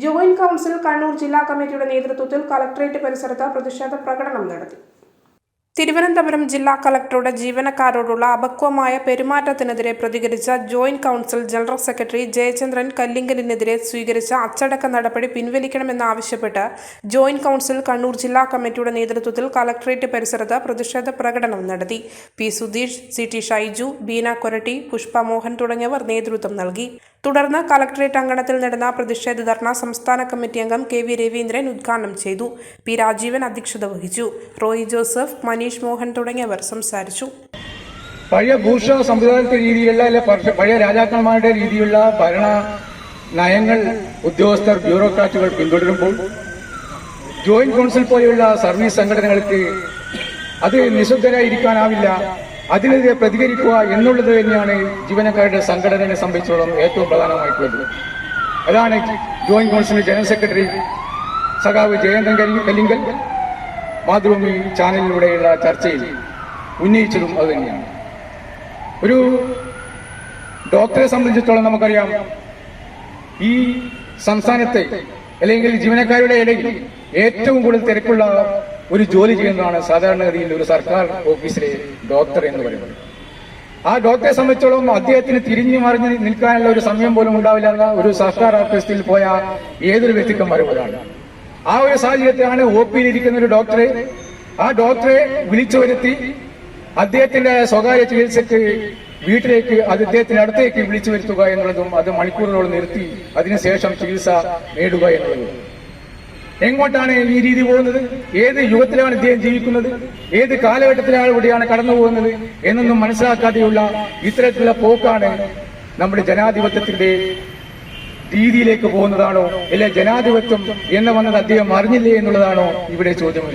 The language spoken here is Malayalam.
ജോയിന്റ് കൗൺസിൽ കണ്ണൂർ ജില്ലാ കമ്മിറ്റിയുടെ നേതൃത്വത്തിൽ കളക്ടറേറ്റ് പരിസരത്ത് പ്രതിഷേധ പ്രകടനം നടത്തി. തിരുവനന്തപുരം ജില്ലാ കളക്ടറുടെ ജീവനക്കാരോടുള്ള അപക്വമായ പെരുമാറ്റത്തിനെതിരെ പ്രതികരിച്ച joint council general secretary Jayachandran കല്ലിങ്കലിനെതിരെ സ്വീകരിച്ച അച്ചടക്ക നടപടി പിൻവലിക്കണമെന്നാവശ്യപ്പെട്ട് ജോയിന്റ് കൗൺസിൽ കണ്ണൂർ ജില്ലാ കമ്മിറ്റിയുടെ നേതൃത്വത്തിൽ കളക്ടറേറ്റ് പരിസരത്ത് പ്രതിഷേധ പ്രകടനം നടത്തി. P Sudheesh C T Shaiju Beena Koratty Pushpa Mohan തുടങ്ങിയവർ നേതൃത്വം നൽകി. തുടർന്ന് കളക്ടറേറ്റ് അങ്കണത്തിൽ നടന്ന പ്രതിഷേധ ധർണ സംസ്ഥാന കമ്മിറ്റി അംഗം കെ വി രവീന്ദ്രൻ ഉദ്ഘാടനം ചെയ്തു. പി രാജീവൻ അധ്യക്ഷത വഹിച്ചു. റോയി ജോസഫ് മനീഷ് മോഹൻ തുടങ്ങിയവർ സംസാരിച്ചു. പഴയ ഭൂഷ സംവിധാനത്തെ രീതിയിലുള്ള അല്ലെ പഴയ രാജാക്കന്മാരുടെ രീതിയിലുള്ള ഭരണ നയങ്ങൾ ഉദ്യോഗസ്ഥർ ബ്യൂറോക്രാറ്റുകൾ പിന്തുടരുമ്പോൾ ജോയിന്റ് കൗൺസിൽ പോലെയുള്ള സർവീസ് സംഘടനകൾക്ക് അത് നിശബ്ദരായിരിക്കാനാവില്ല. അതിനെതിരെ പ്രതികരിക്കുക എന്നുള്ളത് തന്നെയാണ് ജീവനക്കാരുടെ സംഘടനയെ സംബന്ധിച്ചോളം ഏറ്റവും പ്രധാനമായിട്ടുള്ളത്. അതാണ് ജോയിന്റ് കൗൺസിലിന്റെ ജനറൽ സെക്രട്ടറി സഖാവ് കല്ലി- കല്ലിങ്കൽ മാതൃഭൂമി ചാനലിലൂടെയുള്ള ചർച്ചയിൽ ഉന്നയിച്ചതും അത് തന്നെയാണ്. ഒരു ഡോക്ടറെ സംബന്ധിച്ചിടത്തോളം നമുക്കറിയാം ഈ സംസ്ഥാനത്തെ അല്ലെങ്കിൽ ജീവനക്കാരുടെ ഇടയിൽ ഏറ്റവും കൂടുതൽ തിരക്കുള്ള ഒരു ജോലി ചെയ്യുന്നതാണ് സാധാരണഗതിയിൽ ഒരു സർക്കാർ ഓഫീസിലെ ഡോക്ടർ എന്ന് പറയുന്നത്. ആ ഡോക്ടറെ സംബന്ധിച്ചോളം അദ്ദേഹത്തിന് തിരിഞ്ഞു മറിഞ്ഞ് നിൽക്കാനുള്ള ഒരു സമയം പോലും ഉണ്ടാവില്ല എന്ന ഒരു സർക്കാർ ഓഫീസിൽ പോയ ഏതൊരു വ്യക്തിക്കും വരുമ്പോഴാണ് ആ ഒരു സാഹചര്യത്തിലാണ് ഒ പിയിൽ ഇരിക്കുന്ന ഒരു ഡോക്ടറെ ആ ഡോക്ടറെ വിളിച്ചു വരുത്തി അദ്ദേഹത്തിന്റെ സ്വകാര്യ ചികിത്സക്ക് വീട്ടിലേക്ക് അദ്ദേഹത്തിന്റെ അടുത്തേക്ക് വിളിച്ചു വരുത്തുക എന്നുള്ളതും അത് മണിക്കൂറുകൾ നിർത്തി അതിനുശേഷം ചികിത്സ നേടുക എന്നുള്ളതും. എങ്ങോട്ടാണ് ഈ രീതി പോകുന്നത്? ഏത് യുഗത്തിലാണ് ഇദ്ദേഹം ജീവിക്കുന്നത്? ഏത് കാലഘട്ടത്തിലാണ് ഇവിടെയാണ് കടന്നു പോകുന്നത്? എന്നൊന്നും മനസ്സിലാക്കാതെയുള്ള ഇത്തരത്തിലുള്ള പോക്കാണ് നമ്മുടെ ജനാധിപത്യത്തിന്റെ രീതിയിലേക്ക് പോകുന്നതാണോ? അല്ലെ ജനാധിപത്യം എന്ന് വന്നത് അദ്ദേഹം അറിഞ്ഞില്ലേ എന്നുള്ളതാണോ ഇവിടെ ചോദ്യം